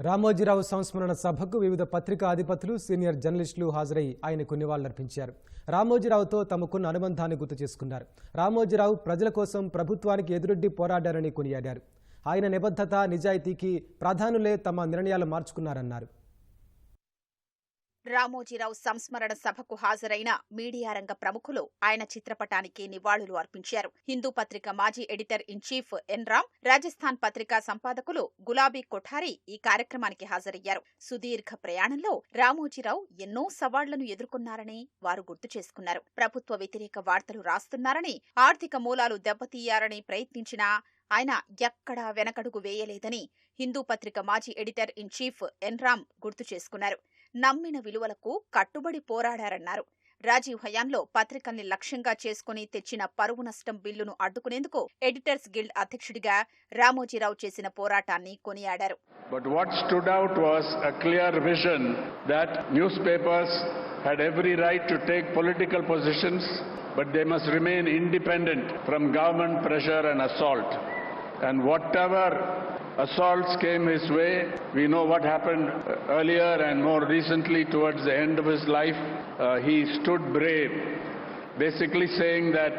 రామోజీరావు సంస్మరణ సభకు వివిధ పత్రికా అధిపతులు సీనియర్ జర్నలిస్టులు హాజరై ఆయనకు నివాళులర్పించారు రామోజీరావుతో తమకున్న అనుబంధాన్ని గుర్తు చేసుకున్నారు. రామోజీరావు ప్రజల కోసం ప్రభుత్వానికి ఎదురొడ్డి పోరాడారని కొనియాడారు. ఆయన నిబద్ధత నిజాయితీకి ప్రధానులే తమ నిర్ణయాలు మార్చుకున్నారన్నారు. రామోజీరావు సంస్మరణ సభకు హాజరైన మీడియా రంగ ప్రముఖులు ఆయన చిత్రపటానికి నివాళులు అర్పించారు. హిందూ పత్రిక మాజీ editor in chief N Ram Rajasthan పత్రికా సంపాదకులు గులాబీ కొఠారి ఈ కార్యక్రమానికి హాజరయ్యారు. సుదీర్ఘ ప్రయాణంలో రామోజీరావు ఎన్నో సవాళ్ళను ఎదుర్కొన్నారని వారు గుర్తు చేసుకున్నారు. ప్రభుత్వ వ్యతిరేక వార్తలు రాస్తున్నారని ఆర్థిక మూలాలు దెబ్బతీయారని ప్రయత్నించినా ఆయన ఎక్కడా వెనకడుగు వేయలేదని హిందూ పత్రిక మాజీ editor in chief N Ram గుర్తు చేసుకున్నారు. నమ్మిన విలువలకు కట్టుబడి పోరాడారన్నారు. రాజీవ్ హయాంలో పత్రికల్ని లక్ష్యంగా చేసుకుని తెచ్చిన పరువు నష్టం బిల్లును అడ్డుకునేందుకు ఎడిటర్స్ గిల్డ్ అధ్యక్షుడిగా రామోజీరావు చేసిన పోరాటాన్ని కొనియాడారు. But what stood out was a clear vision that newspapers had take political positions but they must remain independent from government pressure and assault and what assaults came his way, we know what happened uh, earlier and more recently towards the end of his life. Uh, he stood brave, basically saying that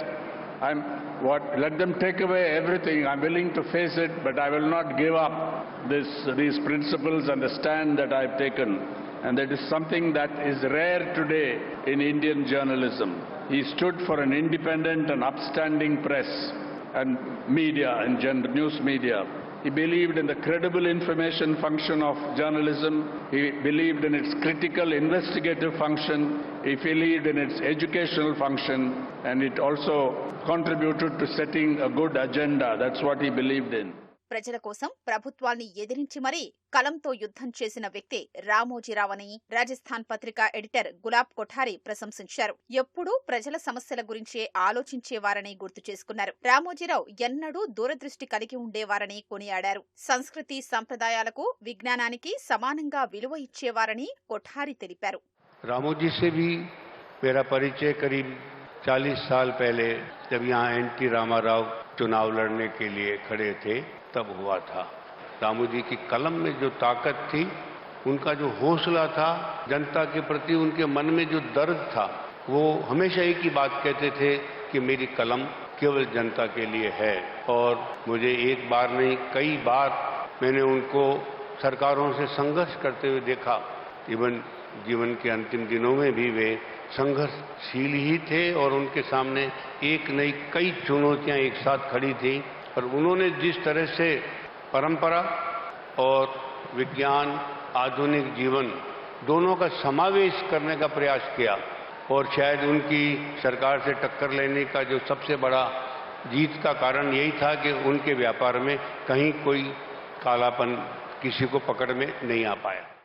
I'm what let them take away everything. I'm willing to face it, but I will not give up this these principles and the stand that I've taken. And that is something that is rare today in Indian journalism. He stood for an independent and upstanding press and media and news media. He believed in the credible information function of journalism. He believed in its critical investigative function. He believed in its educational function. And it also contributed to setting a good agenda. That's what he believed in. ప్రజల కోసం ప్రభుత్వాన్ని ఎదిరించి మరీ కలంతో యుద్ధం చేసిన వ్యక్తి రామోజీరావని రాజస్థాన్ పత్రిక editor gulab Kothari ప్రశంసించారు ఎప్పుడూ ప్రజల సమస్యల గురించే ఆలోచించేవారని గుర్తు చేసుకున్నారు రామోజీరావు ఎన్నడూ దూరదృష్టి కలిగి ఉండేవారని కొనియాడారు సంస్కృతి సంప్రదాయాలకు విజ్ఞానానికి సమానంగా విలువ ఇచ్చేవారని కొఠారి తెలిపారు रामू जी से भी मेरा परिचय करीब 40 साल पहले जब यहाँ एनटी रामाराव चुनाव लड़ने के लिए खड़े थे तब हुआ था। रामू जी की कलम में जो ताकत थी, उनका जो हौसला था, जनता के प्रति उनके मन में जो दर्द था, वो हमेशा एक ही बात कहते थे कि मेरी कलम केवल जनता के लिए है। और मुझे एक बार नहीं, कई बार मैंने उनको सरकारों से संघर्ष करते हुए देखा। इवन जीवन के अंतिम दिनों में भी वे संघर्षशील ही थे और उनके सामने एक नई कई चुनौतियाँ एक साथ खड़ी थी। और उन्होंने जिस तरह से परंपरा और विज्ञान, आधुनिक जीवन दोनों का समावेश करने का प्रयास किया और शायद उनकी सरकार से टक्कर लेने का जो सबसे बड़ा जीत का कारण यही था कि उनके व्यापार में कहीं कोई कालापन किसी को पकड़ में नहीं आ पाया।